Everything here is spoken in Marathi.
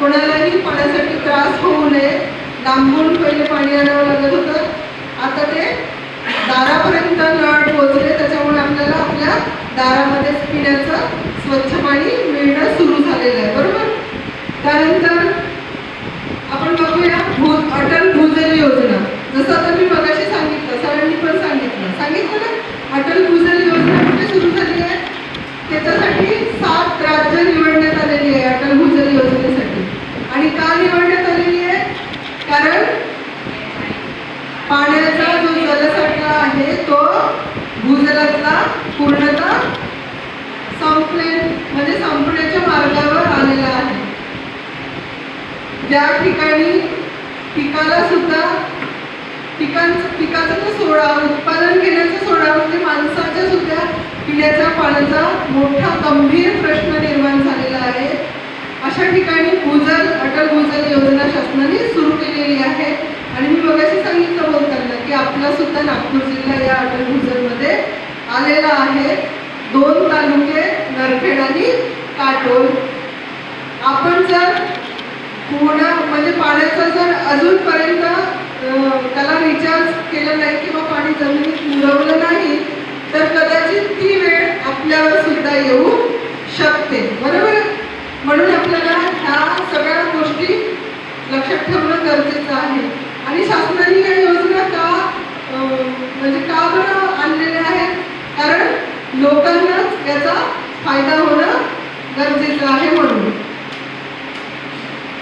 कोणालाही पाण्यासाठी त्रास होऊ नये. लांबून पहिले पाणी आणावं लागत होतं. आता ते दारापर्यंत नळ पोचले त्याच्यामुळे आपल्याला आपल्या दारामध्येच पिण्याचं स्वच्छ पाणी मिळणं सुरू झालेलं आहे. बरोबर? त्यानंतर आपण बघूया भूत अटल भूजल योजना जसं आता मी मगाशी सांगितलं सरांनी पण सांगितलं सांगितलं ना अटल भूजल योजना कुठे सुरू झाली आहे त्याच्यासाठी सात राज्य निवडण्यात आलेली आहे अटल भूजल योजनेसाठी आणि का निवडण्यात आलेली आहे कारण पाण्याचा जो जलसाठा आहे तो भूजलातला पूर्णतः संपले म्हणजे संपण्याच्या मार्गावर आलेला आहे. ज्या ठिकाणी पिकाला सुद्धा पिकांचं पिकाचं तर सोडा उत्पादन घेण्याचा सोडा म्हणजे माणसाच्या सुद्धा पिण्याचा पाण्याचा मोठा गंभीर प्रश्न निर्माण झालेला आहे. अशा ठिकाणी भूजल अटल भूजल योजना शासनाने सुरू आपला सुद्धा नागपूर जिल्हा या अटलभूजनमध्ये आलेला आहे. दोन तालुके नरखेड आणि काटोल. आपण जर पूर्ण म्हणजे पाण्याचा जर अजूनपर्यंत त्याला रिचार्ज केलं नाही किंवा पाणी जमिनीत मुरवलं नाही तर कदाचित ती वेळ आपल्यावर सुद्धा येऊ शकते. बरोबर? म्हणून आपल्याला ह्या सगळ्या गोष्टी लक्षात ठेवणं गरजेचं आहे. आणि शासनाने या योजना का अं, म्हणजे का बरं आणलेल्या आहेत कारण लोकांनाच याचा फायदा होणं गरजेचं आहे म्हणून.